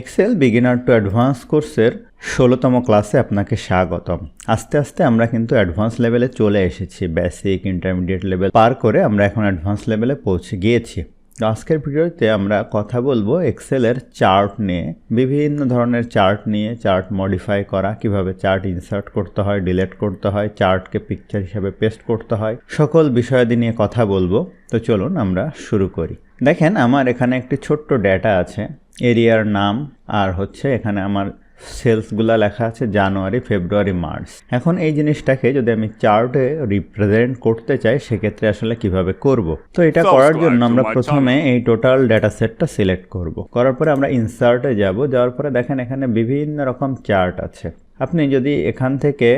Excel beginner to advance কোর্সের ষোলোতম ক্লাসে আপনাকে স্বাগতম। আস্তে আস্তে আমরা কিন্তু অ্যাডভান্স লেভেলে চলে এসেছি। বেসিক ইন্টারমিডিয়েট লেভেল পার করে আমরা এখন অ্যাডভান্স লেভেলে পৌঁছে গিয়েছি। আজকের ভিডিওতে আমরা কথা বলব এক্সেলের চার্ট নিয়ে। বিভিন্ন ধরনের চার্ট নিয়ে চার্ট মডিফাই করা, কীভাবে চার্ট ইনসার্ট করতে হয় ডিলেট করতে হয় চার্টকে পিকচার হিসাবে পেস্ট করতে হয়, সকল বিষয়াদি নিয়ে কথা বলব। তো চলুন আমরা শুরু করি। দেখেন আমার এখানে একটি ছোট্ট ডেটা আছে। এরিয়ার নাম আর হচ্ছে এখানে আমার সেলসগুলা লেখা আছে জানুয়ারি ফেব্রুয়ারি মার্চ। এখন এই জিনিসটাকে যদি আমি চার্টে রিপ্রেজেন্ট করতে চাই সেক্ষেত্রে আসলে কীভাবে করব? তো এটা করার জন্য আমরা প্রথমে এই টোটাল ডেটা সেটটা সিলেক্ট করব। করার পরে আমরা ইনসার্টে যাব। যাওয়ার পরে দেখেন এখানে বিভিন্ন রকম চার্ট আছে। আপনি যদি এখান থেকে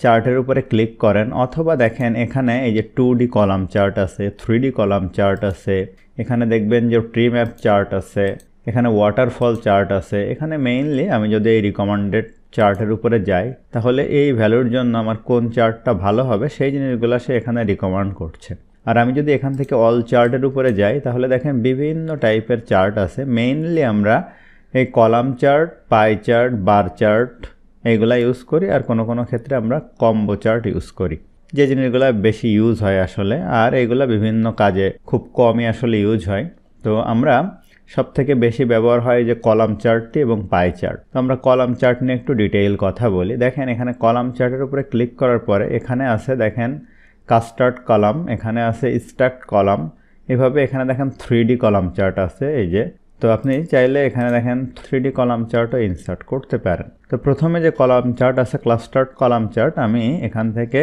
চার্টের উপরে ক্লিক করেন অথবা দেখেন এখানে এই যে টু ডি কলাম চার্ট আছে থ্রি ডি কলাম চার্ট আছে এখানে দেখবেন যে ট্রি ম্যাপ চার্ট আছে এখানে ওয়াটারফল চার্ট আছে। এখানে মেইনলি আমি যদি এই রিকমেন্ডেড চার্টের উপরে যাই, তাহলে এই ভ্যালুর জন্য আমার কোন চার্টটা ভালো হবে সেই জিনিসগুলো সে এখানে রিকমেন্ড করছে। আর আমি যদি এখান থেকে অল চার্টের উপরে যাই, তাহলে দেখেন বিভিন্ন টাইপের চার্ট আছে। মেইনলি আমরা এই column chart pie chart bar chart এইগুলা ইউজ করি, আর কোনো কোনো ক্ষেত্রে আমরা কম্বো চার্ট ইউজ করি। যে জিনিসগুলো বেশি ইউজ হয় আসলে, আর এগুলা বিভিন্ন কাজে খুব কমই আসলে ইউজ হয়। তো আমরা সব থেকে বেশি ব্যবহার হয় যে কলাম চার্টটি এবং পাই চার্ট। তো আমরা কলাম চার্ট নিয়ে একটু ডিটেইল কথা বলি। দেখেন এখানে কলাম চার্টের উপরে ক্লিক করার পরে এখানে আছে দেখেন কাস্টার্ড কলাম, এখানে আছে স্টার্ট কলাম। এভাবে এখানে দেখেন থ্রি কলাম চার্ট আছে, এই যে। তো আপনি চাইলে এখানে দেখেন থ্রি কলাম চার্টও ইনসার্ট করতে পারেন। তো প্রথমে যে কলাম চার্ট আছে, ক্লাস্টার্ড কলাম চার্ট, আমি এখান থেকে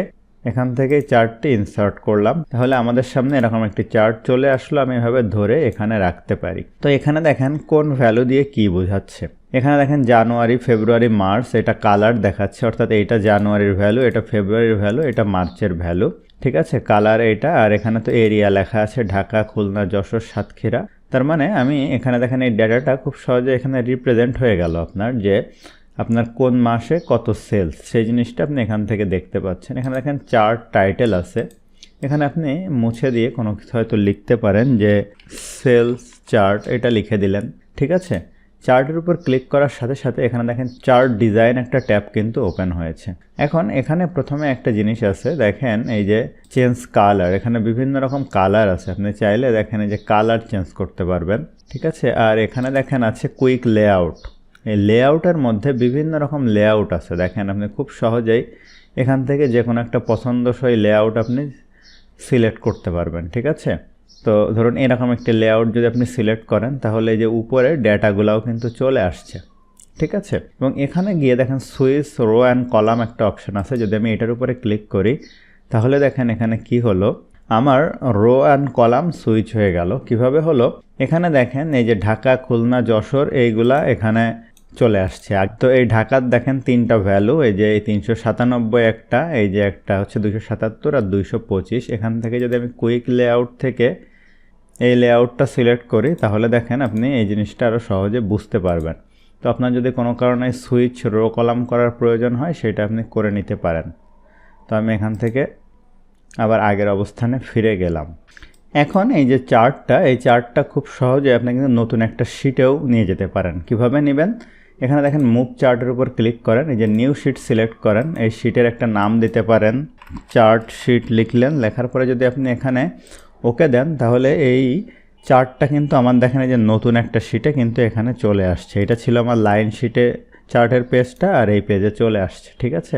এখান থেকে চার্টটি ইনসার্ট করলাম। তাহলে আমাদের সামনে এরকম একটি চার্ট চলে আসলো, আমি এভাবে ধরে এখানে রাখতে পারি। তো এখানে দেখেন কোন ভ্যালু দিয়ে কি বোঝাচ্ছে। এখানে দেখেন জানুয়ারি, ফেব্রুয়ারি, মার্চ, এটা কালার দেখাচ্ছে, অর্থাৎ এইটা জানুয়ারির ভ্যালু এটা ফেব্রুয়ারির ভ্যালু এটা মার্চের ভ্যালু ঠিক আছে? কালার এটা, আর এখানে তো এরিয়া লেখা আছে, ঢাকা, খুলনা, যশোর, সাতক্ষীরা। তার মানে আমি এখানে দেখেন এই ডেটাটা খুব সহজে এখানে রিপ্রেজেন্ট হয়ে গেল আপনার যে আপনার কোন মাসে কত সেলস? সেই জিনিসটা আপনি এখান থেকে দেখতে পাচ্ছেন। এখানে দেখেন চার্ট, টাইটেল আছে। এখানে আপনি মুছে দিয়ে কোনো কিছু হয়তো লিখতে পারেন যে সেলস চার্ট, এটা লিখে দিলেন। ঠিক আছে? চার্টের উপর ক্লিক করার সাথে সাথে এখানে দেখেন চার্ট ডিজাইন একটা ট্যাব কিন্তু ওপেন হয়েছে। এখন এখানে প্রথমে একটা জিনিস আছে, দেখেন এই যে চেঞ্জ কালার। এখানে বিভিন্ন রকম কালার আছে। আপনি চাইলে দেখেন এই যে কালার চেঞ্জ করতে পারবেন। ঠিক আছে? আর এখানে দেখেন আছে কুইক লেআউট। এই লেআউটের মধ্যে বিভিন্ন রকম লেআউট আছে। দেখেন আপনি খুব সহজেই এখান থেকে যে কোনো একটা পছন্দসই লেআউট আপনি সিলেক্ট করতে পারবেন, ঠিক আছে? তো ধরুন এরকম একটি লেআউট যদি আপনি সিলেক্ট করেন, তাহলে যে উপরে ডেটাগুলোও কিন্তু চলে আসছে, ঠিক আছে? এবং এখানে গিয়ে দেখেন সুইচ, রো অ্যান্ড কলাম একটা অপশন আছে। যদি আমি এটার উপরে ক্লিক করি, তাহলে দেখেন এখানে কি হলো? আমার রো অ্যান্ড কলাম সুইচ হয়ে গেল। কীভাবে হলো? এখানে দেখেন এই যে ঢাকা, খুলনা, যশোর, এইগুলা এখানে চলে আসছে। আর তো এই ঢাকার দেখেন তিনটা ভ্যালু এই যে এই তিনশো সাতানব্বই একটা, এই যে একটা হচ্ছে দুশো সাতাত্তর আর দুইশো পঁচিশ। এখান থেকে যদি আমি কুইক লেআউট থেকে এই লেআউটটা সিলেক্ট করি, তাহলে দেখেন আপনি এই জিনিসটা আরও সহজে বুঝতে পারবেন। তো আপনার যদি কোনো কারণে সুইচ রো কলাম করার প্রয়োজন হয়, সেটা আপনি করে নিতে পারেন। তো আমি এখান থেকে আবার আগের অবস্থানে ফিরে গেলাম। এখন এই যে চার্টটা এই চার্টটা খুব সহজে আপনি কিন্তু নতুন একটা শিটেও নিয়ে যেতে পারেন। কীভাবে নেবেন? এখানে দেখেন মুভ চার্টের উপর ক্লিক করেন, এই যে নিউ শিট সিলেক্ট করেন, এই শিটের একটা নাম দিতে পারেন, চার্ট শিট লিখলেন, লেখার পরে যদি আপনি এখানে ওকে দেন, তাহলে এই চার্টটা কিন্তু আমার দেখেন এই যে নতুন একটা শিটে কিন্তু এখানে চলে আসছে। এটা ছিল আমার লাইন শিটে, চার্টের পেজটা আর এই পেজে চলে আসছে, ঠিক আছে?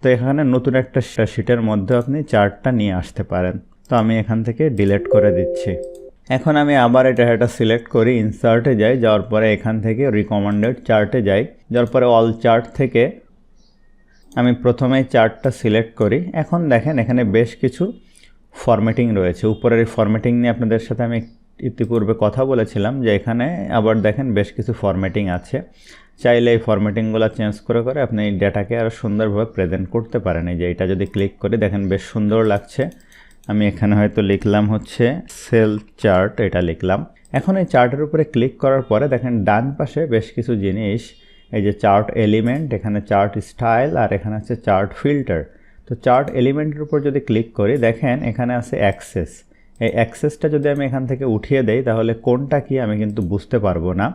তো এখানে নতুন একটা শিটের মধ্যে আপনি চার্টটা নিয়ে আসতে পারেন। তো আমি এখান থেকে ডিলেট করে দিচ্ছি। এখন আমি আবার এটা এটা সিলেক্ট করি ইনসার্টে যাই, যাওয়ার পরে এখান থেকে রিকমেন্ডেড চার্টে যাই, যাওয়ার পরে অল চার্ট থেকে আমি প্রথমে চার্টটা সিলেক্ট করি। এখন দেখেন এখানে বেশ কিছু ফরম্যাটিং রয়েছে। উপরের এই ফরম্যাটিং নিয়ে আপনাদের সাথে আমি ইতিপূর্বে কথা বলেছিলাম যে এখানে আবার দেখেন বেশ কিছু ফরম্যাটিং আছে। চাইলে এই ফরম্যাটিংগুলো চেঞ্জ করে করে আপনি এই ডেটাকে আরও সুন্দরভাবে প্রেজেন্ট করতে পারেন। এই যে এটা যদি ক্লিক করি, দেখেন বেশ সুন্দর লাগছে। আমি এখানে হয়তো লিখলাম হচ্ছে সেল চার্ট এটা লিখলাম। এখন এই চার্টের উপরে ক্লিক করার পরে দেখেন ডান পাশে বেশ কিছু জিনিস, এই যে চার্ট এলিমেন্ট এখানে চার্ট স্টাইল আর এখানে আছে চার্ট ফিল্টার তো চার্ট এলিমেন্টের উপর যদি ক্লিক করি, দেখেন এখানে আছে অ্যাক্সেস এই অ্যাক্সেসটা যদি আমি এখান থেকে উঠিয়ে দেই, তাহলে কোনটা কি আমি কিন্তু বুঝতে পারব না।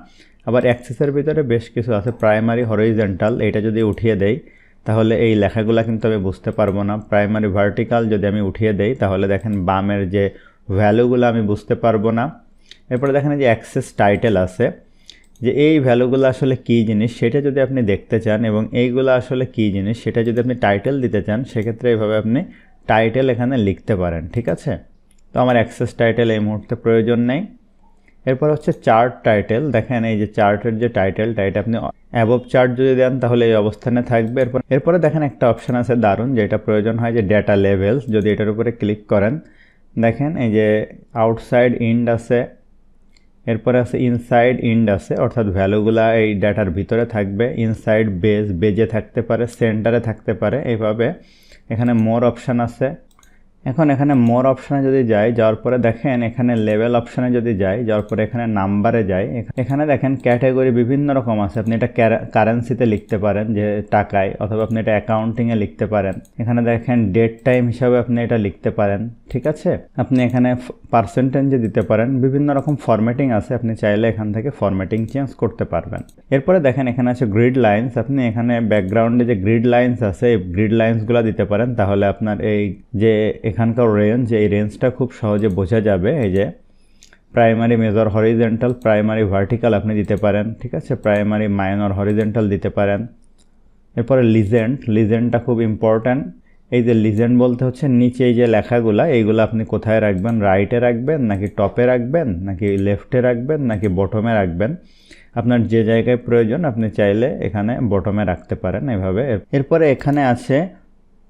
আবার অ্যাক্সেসের ভিতরে বেশ কিছু আছে প্রাইমারি হরিজেন্টাল এটা যদি উঠিয়ে দেই তাহলে এই লেখাগুলো কিন্তু আমি বুঝতে পারব না। প্রাইমারি ভার্টিক্যাল যদি আমি উঠিয়ে দেই, তাহলে দেখেন বামের যে ভ্যালুগুলো আমি বুঝতে পারব না। এরপরে দেখেন যে অ্যাক্সেস টাইটেল আছে, যে এই ভ্যালুগুলো আসলে কী জিনিস সেটা যদি আপনি দেখতে চান এবং এইগুলো আসলে কী জিনিস সেটা যদি আপনি টাইটেল দিতে চান, সেক্ষেত্রে এইভাবে আপনি টাইটেল এখানে লিখতে পারেন, ঠিক আছে? তো আমার অ্যাক্সেস টাইটেল এই মুহূর্তে প্রয়োজন নেই। এরপর হচ্ছে চার্ট টাইটেল দেখেন এই যে চার্টের যে টাইটেলটা এটা আপনি অ্যাবভ চার্ট যদি দেন তাহলে এই অবস্থানে থাকবে। এরপর, এরপরে দেখেন একটা অপশান আছে দারুণ, যেটা প্রয়োজন হয় যে ডেটা লেভেলস যদি এটার উপরে ক্লিক করেন। দেখেন এই যে আউটসাইড ইন্ড আছে, এরপরে আছে ইনসাইড ইন্ড আছে, অর্থাৎ ভ্যালুগুলা এই ডাটার ভিতরে থাকবে। ইনসাইড বেজ বেজে থাকতে পারে সেন্টারে থাকতে পারে। এইভাবে এখানে মোর অপশান আছে। এখন এখানে মোর অপশানে যদি যাই, যাওয়ার পরে দেখেন এখানে লেভেল অপশানে যদি যাই, যাওয়ার পরে এখানে নাম্বারে যাই এখানে দেখেন ক্যাটাগরি বিভিন্ন রকম আছে। আপনি এটা কারেন্সিতে লিখতে পারেন যে টাকায়, অথবা আপনি এটা অ্যাকাউন্টিংয়ে লিখতে পারেন। এখানে দেখেন ডেট টাইম হিসাবে আপনি এটা লিখতে পারেন, ঠিক আছে? আপনি এখানে পার্সেন্টেজে দিতে পারেন। বিভিন্ন রকম ফরম্যাটিং আছে, আপনি চাইলে এখান থেকে ফরম্যাটিং চেঞ্জ করতে পারবেন। এরপরে দেখেন এখানে আছে গ্রিড লাইন্স আপনি এখানে ব্যাকগ্রাউন্ডে যে গ্রিড লাইন্স আছে, এই গ্রিড লাইন্সগুলো দিতে পারেন। তাহলে আপনার এই যে এখানকার রেঞ্জ এই রেঞ্জটা খুব সহজে বোঝা যাবে। এই যে primary major horizontal primary vertical আপনি দিতে পারেন, ঠিক আছে? প্রাইমারি মাইনর হরিজেন্টাল দিতে পারেন। এরপরে লিজেন্ড লিজেন্ডটা খুব ইম্পর্ট্যান্ট এই যে লিজেন্ড বলতে হচ্ছে নিচে এই যে লেখাগুলা, এইগুলো আপনি কোথায় রাখবেন? রাইটে রাখবেন নাকি টপে রাখবেন? নাকি লেফটে রাখবেন? নাকি বটমে রাখবেন? আপনার যে জায়গায় প্রয়োজন, আপনি চাইলে এখানে বটমে রাখতে পারেন এভাবে। এরপরে এখানে আছে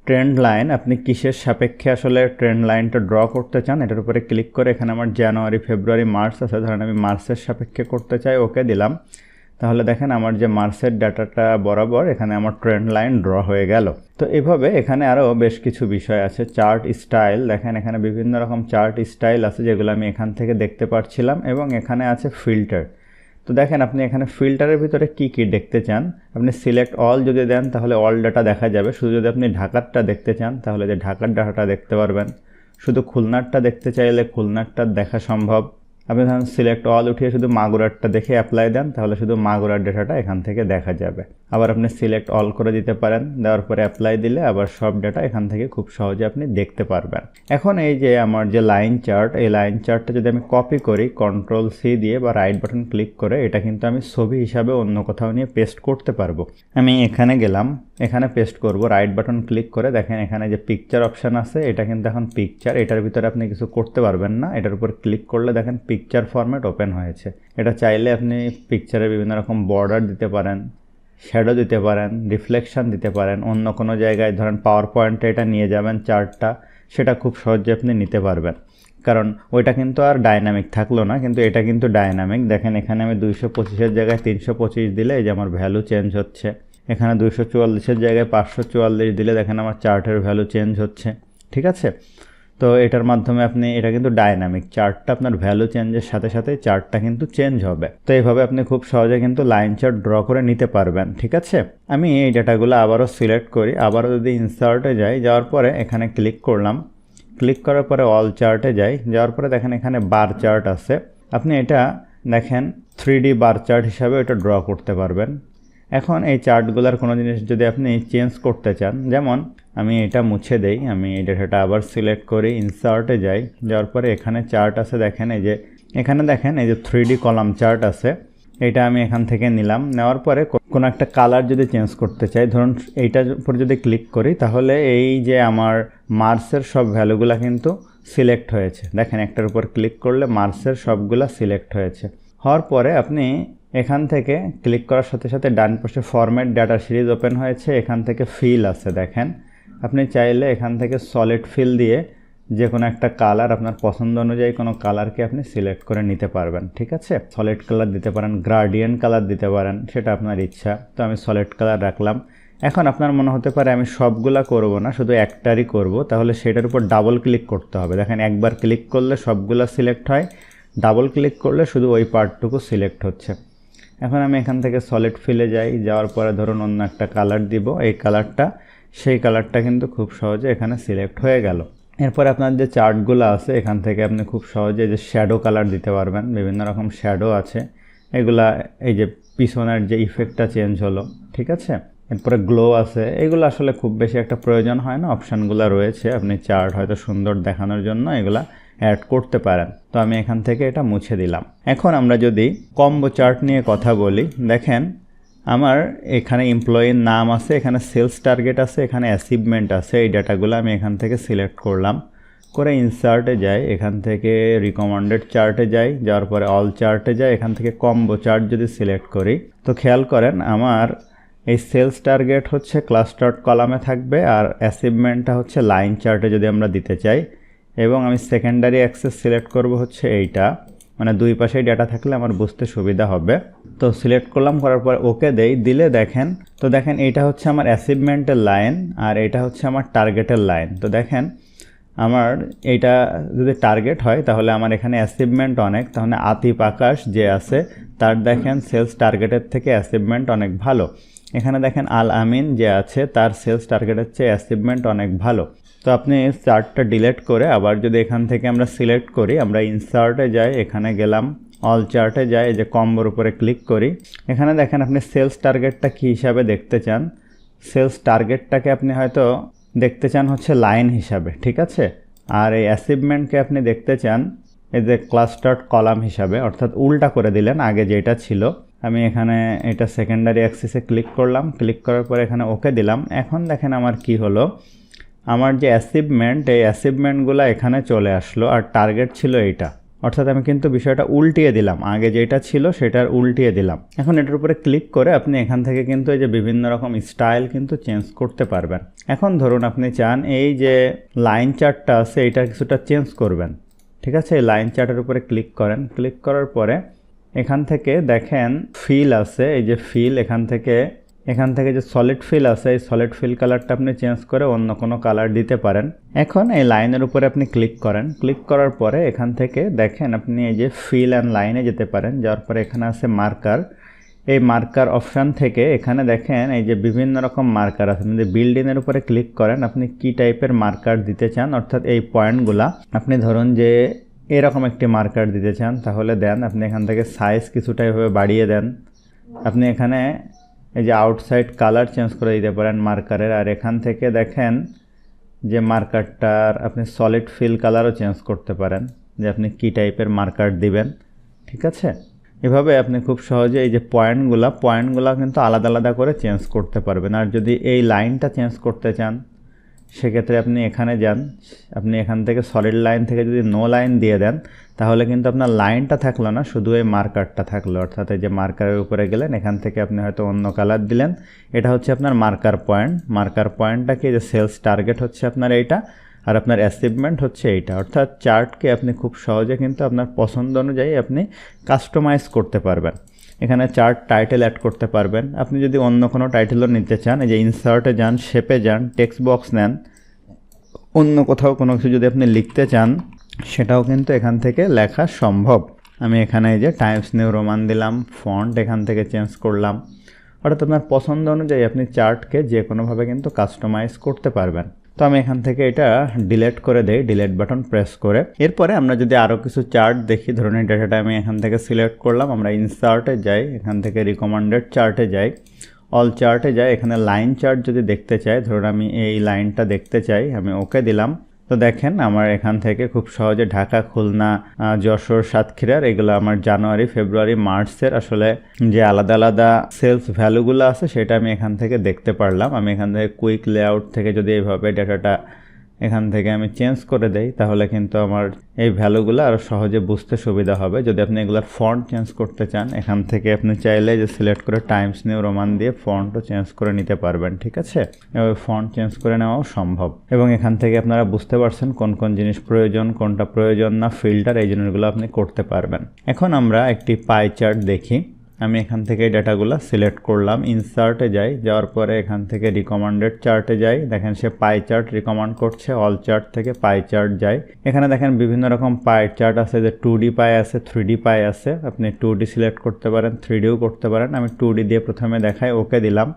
ট্রেন্ড লাইন আপনি কিসের সাপেক্ষে আসলে ট্রেন্ড লাইনটা ড্র করতে চান? এটার উপরে ক্লিক করে এখানে আমার জানুয়ারি ফেব্রুয়ারি মার্চ আছে। ধরেন আমি মার্চের সাপেক্ষে করতে চাই ওকে দিলাম। তাহলে দেখেন আমার যে মার্চের ডাটাটা বরাবর এখানে আমার ট্রেন্ড লাইন ড্র হয়ে গেল। তো এভাবে এখানে আরও বেশ কিছু বিষয় আছে। চার্ট স্টাইল দেখেন এখানে বিভিন্ন রকম চার্ট স্টাইল আছে যেগুলো আমি এখান থেকে দেখতে পাচ্ছিলাম এবং এখানে আছে ফিল্টার তো দেখেন আপনি এখানে ফিল্টারের ভিতরে কি কি দেখতে চান? আপনি সিলেক্ট অল যদি দেন, তাহলে অল ডাটা দেখা যাবে। শুধু যদি আপনি ঢাকারটা দেখতে চান, তাহলে যে ঢাকার ডাটাটা দেখতে পারবেন। শুধু খুলনারটা দেখতে চাইলে খুলনারটা দেখা সম্ভব। আপনি ধরুন সিলেক্ট অল উঠিয়ে শুধু মাগুরারটা দেখে অ্যাপ্লাই দেন, তাহলে শুধু মাগুরার ডেটাটা এখান থেকে দেখা যাবে। আবার আপনি সিলেক্ট অল করে দিতে পারেন। দেওয়ার পরে অ্যাপ্লাই দিলে আবার সব ডেটা এখান থেকে খুব সহজে আপনি দেখতে পারবেন। এখন এই যে আমার যে লাইন চার্ট এই লাইন চার্টটা যদি আমি কপি করি কন্ট্রোল সি দিয়ে বা রাইট বাটন ক্লিক করে, এটা কিন্তু আমি ছবি হিসাবে অন্য কোথাও নিয়ে পেস্ট করতে পারব। আমি এখানে গেলাম, এখানে পেস্ট করব রাইট বাটন ক্লিক করে দেখেন এখানে যে পিকচার অপশান আছে, এটা কিন্তু এখন পিকচার এটার ভিতরে আপনি কিছু করতে পারবেন না। এটার উপর ক্লিক করলে দেখেন পিকচার ফরম্যাট ওপেন হয়েছে। এটা চাইলে আপনি পিকচারে বিভিন্ন রকম বর্ডার দিতে পারেন। শ্যাডো দিতে পারেন রিফ্লেকশান দিতে পারেন, অন্য কোনো জায়গায় ধরেন পাওয়ার পয়েন্টে এটা নিয়ে যাবেন চার্টটা সেটা খুব সহজে আপনি নিতে পারবেন। কারণ ওইটা কিন্তু আর ডাইনামিক থাকল না, কিন্তু এটা কিন্তু ডাইনামিক দেখেন এখানে আমি দুইশো পঁচিশের জায়গায় তিনশো পঁচিশ দিলে এই যে আমার ভ্যালু চেঞ্জ হচ্ছে। এখানে দুইশো চুয়াল্লিশের জায়গায় পাঁচশো চুয়াল্লিশ দিলে দেখেন আমার চার্টের ভ্যালু চেঞ্জ হচ্ছে। ঠিক আছে? তো এটার মাধ্যমে আপনি, এটা কিন্তু ডাইনামিক চার্টটা আপনার ভ্যালু চেঞ্জের সাথে সাথে চার্টটা কিন্তু চেঞ্জ হবে। তো এইভাবে আপনি খুব সহজে কিন্তু লাইন চার্ট ড্র করে নিতে পারবেন, ঠিক আছে? আমি এই ডাটাগুলো আবারও সিলেক্ট করি, আবারও যদি ইনসার্টে যাই, যাওয়ার পরে এখানে ক্লিক করলাম। ক্লিক করার পরে অল চার্টে যাই, যাওয়ার পরে দেখেন এখানে বার চার্ট আছে। আপনি এটা দেখেন থ্রি ডি বার চার্ট হিসাবে এটা ড্র করতে পারবেন। এখন এই চার্টগুলোর কোনো জিনিস যদি আপনি চেঞ্জ করতে চান, যেমন আমি এটা মুছে দেই, আমি এই ডেটাটা আবার সিলেক্ট করি, ইনসার্টে যাই, যাওয়ার পরে এখানে চার্ট আছে, দেখেন এই যে, এখানে দেখেন এই যে থ্রি কলাম চার্ট আছে, এটা আমি এখান থেকে নিলাম, নেওয়ার পরে কোনো একটা কালার যদি চেঞ্জ করতে চাই, ধরুন এইটার উপর যদি ক্লিক করি, তাহলে এই যে আমার মার্সের সব ভ্যালুগুলো কিন্তু সিলেক্ট হয়েছে। দেখেন একটার উপর ক্লিক করলে মার্সের সবগুলা সিলেক্ট হয়েছে। হওয়ার পরে আপনি এখান থেকে ক্লিক করার সাথে সাথে ডান পাশে ফরম্যাট ডাটা সিরিজ ওপেন হয়েছে, এখান থেকে ফিল আছে দেখেন। আপনি চাইলে এখান থেকে সলিড ফিল দিয়ে যে কোনো একটা কালার আপনার পছন্দ অনুযায়ী কোনো কালারকে আপনি সিলেক্ট করে নিতে পারবেন, ঠিক আছে? সলিড কালার দিতে পারেন গ্রাডিয়েন্ট কালার দিতে পারেন, সেটা আপনার ইচ্ছা। তো আমি সলিড কালার রাখলাম। এখন আপনার মনে হতে পারে আমি সবগুলা করব না, শুধু একটারই করব, তাহলে সেটার উপর ডাবল ক্লিক করতে হবে। দেখেন, একবার ক্লিক করলে সবগুলা সিলেক্ট হয় ডাবল ক্লিক করলে শুধু ওই পার্টটুকু সিলেক্ট হচ্ছে। এখন আমি এখান থেকে সলিড ফিলে যাই, যাওয়ার পরে ধরুন অন্য একটা কালার দিব। এই কালারটা সেই কালারটা কিন্তু খুব সহজে এখানে সিলেক্ট হয়ে গেল। এরপরে আপনার যে চার্টগুলো আছে, এখান থেকে আপনি খুব সহজে যে শ্যাডো কালার দিতে পারবেন। বিভিন্ন রকম শ্যাডো আছে। এগুলা, এই যে পিছনের যে ইফেক্টটা চেঞ্জ হলো, ঠিক আছে? এরপরে গ্লো আছে। এগুলো আসলে খুব বেশি একটা প্রয়োজন হয় না। অপশানগুলো রয়েছে। আপনি চার্ট হয়তো সুন্দর দেখানোর জন্য এগুলা অ্যাড করতে পারেন। তো আমি এখান থেকে এটা মুছে দিলাম। এখন আমরা যদি কম্বো চার্ট নিয়ে কথা বলি, দেখেন আমার এখানে এমপ্লয়ির নাম আছে, এখানে সেলস টার্গেট আছে, এখানে অ্যাচিভমেন্ট আছে, এই ডাটাগুলো আমি এখান থেকে সিলেক্ট করলাম। করে ইনসার্টে যাই, এখান থেকে রিকমেন্ডেড চার্টে যাই, যাওয়ার পরে অল চার্টে যাই, এখান থেকে কম্বো চার্ট যদি সিলেক্ট করি, তো খেয়াল করেন আমার এই সেলস টার্গেট হচ্ছে ক্লাস্টার কলামে থাকবে আর অ্যাচিভমেন্টটা হচ্ছে লাইন চার্টে যদি আমরা দিতে চাই এবং আমি সেকেন্ডারি অ্যাক্সেস সিলেক্ট করব হচ্ছে এইটা। মানে দুই পাশেই ডেটা থাকলে আমার বুঝতে সুবিধা হবে। তো সিলেক্ট করলাম, করার পর ওকে দেই, দিলে দেখেন, তো দেখেন এটা হচ্ছে আমার অ্যাচিভমেন্টের লাইন আর এটা হচ্ছে আমার টার্গেটের লাইন তো দেখেন, আমার এইটা যদি টার্গেট হয়, তাহলে আমার এখানে অ্যাচিভমেন্ট অনেক, তাহলে আতিফ আকাশ যে আছে, তার দেখেন সেলস টার্গেটের থেকে অ্যাচিভমেন্ট অনেক ভালো। এখানে দেখেন আল আমিন যে আছে, তার সেলস টার্গেটের চেয়ে অ্যাচিভমেন্ট অনেক ভালো। তো আপনি চার্টটা ডিলেট করে আবার যদি এখান থেকে আমরা সিলেক্ট করি, আমরা ইনসার্টে যাই, এখানে গেলাম অল চার্টে যাই যে কম্বোর উপরে ক্লিক করি, এখানে দেখেন আপনি সেলস টার্গেটটা কী হিসাবে দেখতে চান? সেলস টার্গেটটাকে আপনি হয়তো দেখতে চান হচ্ছে লাইন হিসাবে, ঠিক আছে? আর এই অ্যাচিভমেন্টকে আপনি দেখতে চান, এই যে ক্লাস্টার্ড কলাম হিসাবে, অর্থাৎ উল্টা করে দিলেন আগে যেটা ছিল। আমি এখানে এটা সেকেন্ডারি অ্যাক্সিসে ক্লিক করলাম ক্লিক করার পরে এখানে ওকে দিলাম। এখন দেখেন আমার কি হলো? আমার যে অ্যাচিভমেন্ট এই অ্যাচিভমেন্টগুলো এখানে চলে আসলো আর টার্গেট ছিল এইটা। অর্থাৎ আমি কিন্তু বিষয়টা উল্টিয়ে দিলাম। আগে যেটা ছিল সেটার উল্টিয়ে দিলাম। এখন এটার উপরে ক্লিক করে আপনি এখান থেকে কিন্তু এই যে বিভিন্ন রকম স্টাইল কিন্তু চেঞ্জ করতে পারবেন। এখন ধরুন আপনি চান এই যে লাইন চার্টটা আছে এটা কিছুটা চেঞ্জ করবেন। ঠিক আছে? এই লাইন চার্টের উপরে ক্লিক করেন। ক্লিক করার পরে এখান থেকে দেখেন ফিল আছে, এই যে ফিল এখান থেকে এখান থেকে যে সলিড ফিল আছে, এই সলিড ফিল কালারটা আপনি চেঞ্জ করে অন্য কোনো কালার দিতে পারেন। এখন এই লাইনের উপরে আপনি ক্লিক করেন। ক্লিক করার পরে এখান থেকে দেখেন আপনি এই যে ফিল অ্যান্ড লাইনে যেতে পারেন যাওয়ার পরে এখানে আছে মার্কার এই মার্কার অপশান থেকে এখানে দেখেন এই যে বিভিন্ন রকম মার্কার আছে। যদি বিল্ডিংয়ের উপরে ক্লিক করেন, আপনি কি টাইপের মার্কার দিতে চান, অর্থাৎ এই পয়েন্টগুলা আপনি ধরুন যে এরকম একটি মার্কার দিতে চান, তাহলে দেন আপনি এখান থেকে সাইজ কিছুটা এভাবে বাড়িয়ে দেন। আপনি এখানে এই যে আউটসাইড কালার চেঞ্জ করে দিতে পারেন মার্কারের আর এখান থেকে দেখেন যে মার্কারটার আপনি সলিড ফিল কালারও চেঞ্জ করতে পারেন, যে আপনি কি টাইপের মার্কার দিবেন, ঠিক আছে? এভাবে আপনি খুব সহজে এই যে পয়েন্টগুলো পয়েন্টগুলো কিন্তু আলাদা আলাদা করে চেঞ্জ করতে পারবেন। আর যদি এই লাইনটা চেঞ্জ করতে চান সেক্ষেত্রে আপনি এখানে যান, আপনি এখান থেকে সলিড লাইন থেকে যদি নো লাইন দিয়ে দেন, তাহলে কিন্তু আপনার লাইনটা থাকল না, শুধু এই মার্কারটা থাকল। অর্থাৎ এই যে মার্কারের উপরে গেলেন, এখান থেকে আপনি হয়তো অন্য কালার দিলেন। এটা হচ্ছে আপনার মার্কার পয়েন্ট মার্কার পয়েন্টটা কি? যে সেলস টার্গেট হচ্ছে আপনার এইটা, আর আপনার অ্যাচিভমেন্ট হচ্ছে এইটা। অর্থাৎ চার্টকে আপনি খুব সহজে কিন্তু আপনার পছন্দ অনুযায়ী আপনি কাস্টমাইজ করতে পারবেন। এখানে চার্ট টাইটেল অ্যাড করতে পারবেন। আপনি যদি অন্য কোনো টাইটেলও নিতে চান, এই যে ইনসার্টে যান শেপে যান টেক্সট বক্স নেন, অন্য কোথাও কোনো কিছু যদি আপনি লিখতে চান, সেটাও কিন্তু এখান থেকে লেখা সম্ভব। আমি এখানে এই যে টাইমস নিউ রোমান দিলাম ফন্ট এখান থেকে চেঞ্জ করলাম। অর্থাৎ আপনার পছন্দ অনুযায়ী আপনি চার্টকে যে কোনোভাবে কিন্তু কাস্টমাইজ করতে পারবেন। তো আমি এখান থেকে এটা ডিলেট করে দেই ডিলেট বাটন প্রেস করে। এরপরে আমরা যদি আরও কিছু চার্ট দেখি, ধরুন এই ডেটাটা আমি এখান থেকে সিলেক্ট করলাম, আমরা ইনসার্টে যাই, এখান থেকে রিকমেন্ডেড চার্টে যাই অল চার্টে যাই, এখানে লাইন চার্ট যদি দেখতে চাই, ধরুন আমি এই লাইনটা দেখতে চাই, আমি ওকে দিলাম। তো দেখেন, আমার এখান থেকে খুব সহজে ঢাকা, খুলনা যশোর, সাতক্ষীরার এগুলো আমার জানুয়ারি, ফেব্রুয়ারি, মার্চের আসলে যে আলাদা আলাদা সেলস ভ্যালুগুলো আছে, সেটা আমি এখান থেকে দেখতে পারলাম। আমি এখান থেকে কুইক লেআউট থেকে যদি এইভাবে ডেটাটা এখান থেকে আমি চেঞ্জ করে দেই, তাহলে কিন্তু আমার এই ভ্যালুগুলো আরও সহজে বুঝতে সুবিধা হবে। যদি আপনি এগুলোর ফন্ট চেঞ্জ করতে চান, এখান থেকে আপনি চাইলে যে সিলেক্ট করে টাইমস নিউ রোমান দিয়ে ফন্টও চেঞ্জ করে নিতে পারবেন, ঠিক আছে? এভাবে ফন্ট চেঞ্জ করে নেওয়াও সম্ভব। এবং এখান থেকে আপনারা বুঝতে পারছেন কোন কোন জিনিস প্রয়োজন, কোনটা প্রয়োজন না ফিল্টার এই জিনিসগুলো আপনি করতে পারবেন। এখন আমরা একটি পাই চার্ট দেখি। আমি এখান থেকে ডাটাগুলো সিলেক্ট করলাম। ইনসার্টে যাই, যাওয়ার পরে এখান থেকে রিকমান্ডেড চার্টে যাই। দেখেন সে পাই চার্ট রিকমান্ড করছে অল চার্ট থেকে পাই চার্ট যাই। এখানে দেখেন বিভিন্ন রকম পাই চার্ট আছে, যে টু ডি পাই আছে থ্রি ডি পাই আছে। আপনি টু ডি সিলেক্ট করতে পারেন থ্রি ডিও করতে পারেন। আমি টু ডি দিয়ে প্রথমে দেখাই, ওকে দিলাম।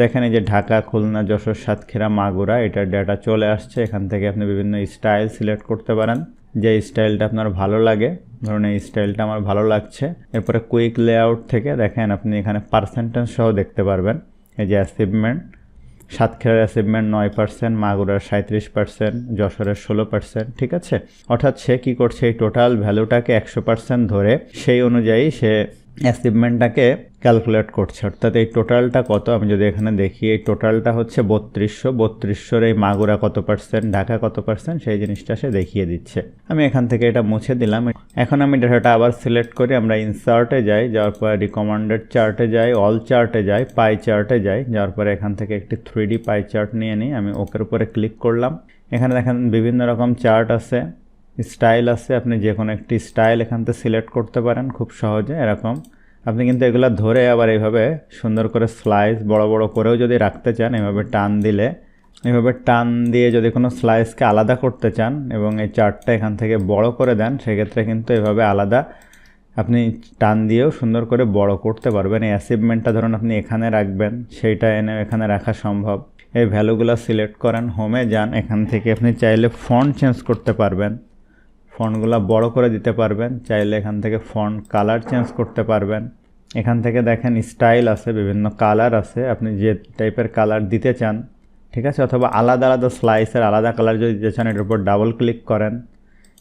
দেখেন এই যে ঢাকা, খুলনা, যশোর, সাতক্ষীরা, মাগুরা, এটার ডেটা চলে আসছে। এখান থেকে আপনি বিভিন্ন স্টাইল সিলেক্ট করতে পারেন। যে স্টাইলটা আপনার ভালো লাগে। ধরুন এই স্টাইলটা আমার ভালো লাগছে। এরপরে কুইক লেআউট থেকে দেখেন আপনি এখানে পার্সেন্টেজ সহ দেখতে পারবেন। এই যে অ্যাচিভমেন্ট সাতক্ষীরার অ্যাচিভমেন্ট নয় পার্সেন্ট মাগুরার সাঁত্রিশ পার্সেন্ট যশোরের ষোলো পার্সেন্ট ঠিক আছে? অর্থাৎ সে কী করছে? এই টোটাল ভ্যালুটাকে একশো পার্সেন্ট ধরে সেই অনুযায়ী সে অ্যাচিভমেন্টটাকে ক্যালকুলেট করছে। অর্থাৎ এই টোটালটা কত? আমি যদি এখানে দেখি, এই টোটালটা হচ্ছে বত্রিশশো। বত্রিশশোর এই মাগুরা কত পার্সেন্ট ঢাকা কত পার্সেন্ট সেই জিনিসটা সে দেখিয়ে দিচ্ছে। আমি এখান থেকে এটা মুছে দিলাম। এখন আমি ডাটাটা আবার সিলেক্ট করি, আমরা ইনসার্টে যাই, যাওয়ার পরে রিকমান্ডেড চার্টে যাই অল চার্টে যাই পাই চার্টে যাই, যাওয়ার পরে এখান থেকে একটি থ্রি পাই চার্ট নিয়ে নিই। আমি ওকের উপরে ক্লিক করলাম। এখানে দেখেন বিভিন্ন রকম চার্ট আছে স্টাইল আছে। আপনি যে কোনো একটি স্টাইল এখান থেকে সিলেক্ট করতে পারেন, খুব সহজে এরকম। আপনি কিন্তু এগুলো ধরে আবার এইভাবে সুন্দর করে স্লাইস বড় বড় করেও যদি রাখতে চান, এভাবে টান দিলে, এভাবে টান দিয়ে যদি কোনো স্লাইসকে আলাদা করতে চান এবং এই চার্টটা এখান থেকে বড় করে দেন, সেক্ষেত্রে কিন্তু এভাবে আলাদা আপনি টান দিয়েও সুন্দর করে বড় করতে পারবেন। এই অ্যাচিভমেন্টটা ধরুন আপনি এখানে রাখবেন, সেইটা এনে এখানে রাখা সম্ভব। এই ভ্যালুগুলো সিলেক্ট করেন হোমে যান, এখান থেকে আপনি চাইলে ফন্ট চেঞ্জ করতে পারবেন। ফন্টগুলো বড় করে দিতে পারবেন, চাইলে এখান থেকে ফন্ট কালার চেঞ্জ করতে পারবেন। এখান থেকে দেখেন স্টাইল আছে, বিভিন্ন কালার আছে, আপনি যে টাইপের কালার দিতে চান, ঠিক আছে? অথবা আলাদা আলাদা স্লাইসের আলাদা কালার যদি দিতে চান, এটার উপর ডাবল ক্লিক করেন।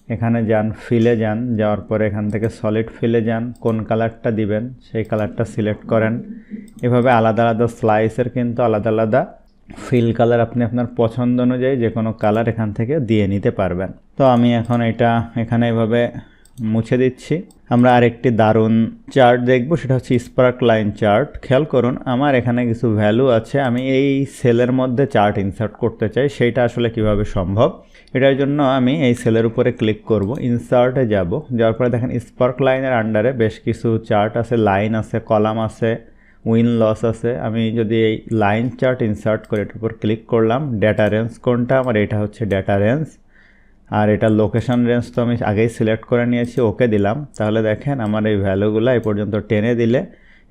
এখানে যান, ফিলে যান, যাওয়ার পরে এখান থেকে সলিড ফিলে যান, কোন কালারটা দিবেন, সেই কালারটা সিলেক্ট করেন। এভাবে আলাদা আলাদা স্লাইসের কিন্তু আলাদা আলাদা ফিল কালার আপনি আপনার পছন্দ অনুযায়ী যে কোনো কালার এখান থেকে দিয়ে নিতে পারবেন। তো আমি এখন এটা এখানে এভাবে মুছে দিচ্ছি। আমরা আরেকটি দারুণ চার্ট দেখব, সেটা হচ্ছে স্পার্ক লাইন চার্ট খেয়াল করুন, আমার এখানে কিছু ভ্যালু আছে। আমি এই সেলের মধ্যে চার্ট ইনসার্ট করতে চাই, সেইটা আসলে কীভাবে সম্ভব? এটার জন্য আমি এই সেলের উপরে ক্লিক করব ইনসার্টে যাব। যাওয়ার পরে দেখেন স্পার্ক লাইনের আন্ডারে বেশ কিছু চার্ট আছে লাইন আছে কলাম আছে উইন লস আছে। আমি যদি এই লাইন চার্ট ইনসার্ট করে এটার উপর ক্লিক করলাম ডেটা রেঞ্জ কোনটা? আমার এটা হচ্ছে ডেটা রেঞ্জ আর এটা লোকেশন রেঞ্জ তো আমি আগেই সিলেক্ট করে নিয়েছি, ওকে দিলাম। তাহলে দেখেন আমার এই ভ্যালুগুলো এই পর্যন্ত টেনে দিলে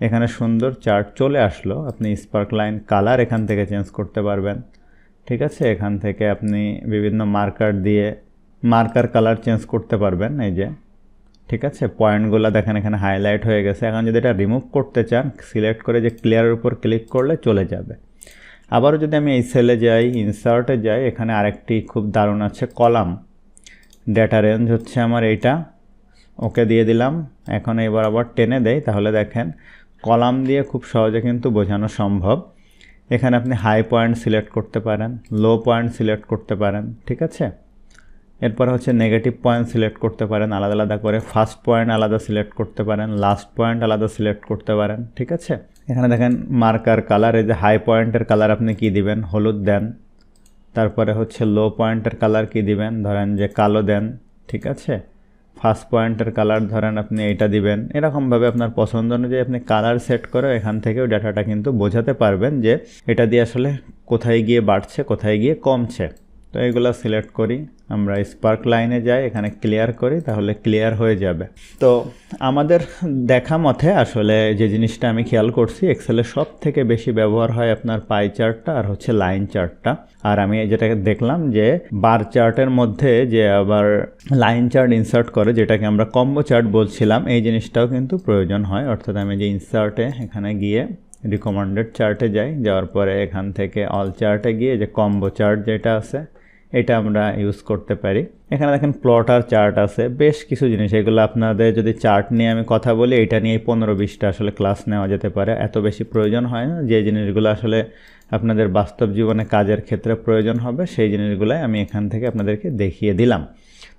এখানে সুন্দর চার্ট চলে আসলো। আপনি স্পার্ক লাইন কালার এখান থেকে চেঞ্জ করতে পারবেন। ঠিক আছে? এখান থেকে আপনি বিভিন্ন মার্কার দিয়ে মার্কার কালার চেঞ্জ করতে পারবেন, এই যে। ঠিক আছে? পয়েন্টগুলো দেখেন এখানে হাইলাইট হয়ে গেছে। এখন যদি এটা রিমুভ করতে চান সিলেক্ট করে যে ক্লিয়ারের উপর ক্লিক করলে চলে যাবে। আবারও যদি আমি এই সেলে যাই ইনসার্টে যাই, এখানে আরেকটি খুব দারুণ আছে কলাম। ডেটা রেঞ্জ হচ্ছে আমার এইটা। ওকে দিয়ে দিলাম। এখন এবার আবার টেনে দেয় তাহলে দেখেন, কলাম দিয়ে খুব সহজে কিন্তু বোঝানো সম্ভব। এখানে আপনি হাই পয়েন্ট সিলেক্ট করতে পারেন লো পয়েন্ট সিলেক্ট করতে পারেন, ঠিক আছে? এরপর হচ্ছে নেগেটিভ পয়েন্ট সিলেক্ট করতে পারেন, আলাদা আলাদা করে ফার্স্ট পয়েন্ট আলাদা সিলেক্ট করতে পারেন লাস্ট পয়েন্ট আলাদা সিলেক্ট করতে পারেন, ঠিক আছে? এখানে দেখেন মার্কার কালার এই যে হাই পয়েন্টের কালার আপনি কি দিবেন? হলুদ দেন। তারপরে হচ্ছে লো পয়েন্টের কালার কি দিবেন? ধরেন যে কালো দেন, ঠিক আছে? ফার্স্ট পয়েন্টের কালার ধরেন আপনি এটা দিবেন। এরকমভাবে আপনার পছন্দ অনুযায়ী আপনি কালার সেট করে এখান থেকেও ডাটাটা কিন্তু বোঝাতে পারবেন যে এটা দিয়ে আসলে কোথায় গিয়ে বাড়ছে, কোথায় গিয়ে কমছে। তো এগুলো সিলেক্ট করি। আমরা স্পার্ক লাইনে যাই, এখানে ক্লিয়ার করি, তাহলে ক্লিয়ার হয়ে যাবে। তো আমাদের দেখা মতে আসলে যে জিনিসটা আমি খেয়াল করছি এক্সেলের সব থেকে বেশি ব্যবহার হয় আপনার পাই চার্টটা আর হচ্ছে লাইন চার্টটা আর আমি যেটা দেখলাম যে বার চার্টের মধ্যে যে আবার লাইন চার্ট ইনসার্ট করে, যেটাকে আমরা কম্বো চার্ট বলছিলাম, এই জিনিসটাও কিন্তু প্রয়োজন হয়। অর্থাৎ আমি যে ইনসার্টে এখানে গিয়ে রিকমান্ডেড চার্টে যাই, যাওয়ার পরে এখান থেকে অল চার্টে গিয়ে যে কম্বো চার্ট যেটা আছে এটা আমরা ইউজ করতে পারি। এখানে দেখেন প্লটার চার্ট আছে। বেশ কিছু জিনিস, এগুলো আপনাদের যদি চার্ট নিয়ে আমি কথা বলি, এটা নিয়ে পনেরো বিশটা আসলে ক্লাস নেওয়া যেতে পারে। এত বেশি প্রয়োজন হয় না। যে জিনিসগুলো আসলে আপনাদের বাস্তব জীবনে কাজের ক্ষেত্রে প্রয়োজন হবে, সেই জিনিসগুলাই আমি এখান থেকে আপনাদেরকে দেখিয়ে দিলাম।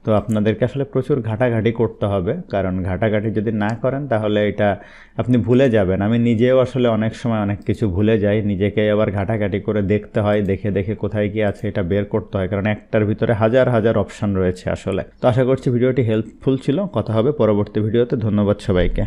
তো আপনাদেরকে আসলে প্রচুর ঘাটাঘাটি করতে হবে, কারণ ঘাটাঘাটি যদি না করেন তাহলে এটা আপনি ভুলে যাবেন। আমি নিজেও আসলে অনেক সময় অনেক কিছু ভুলে যাই, নিজেকে আবার ঘাটাঘাটি করে দেখতে হয়, দেখে দেখে কোথায় কি আছে এটা বের করতে হয়, কারণ একটার ভিতরে হাজার হাজার অপশান রয়েছে আসলে। তো আশা করছি ভিডিওটি হেল্পফুল ছিল, কথা হবে পরবর্তী ভিডিওতে, ধন্যবাদ সবাইকে।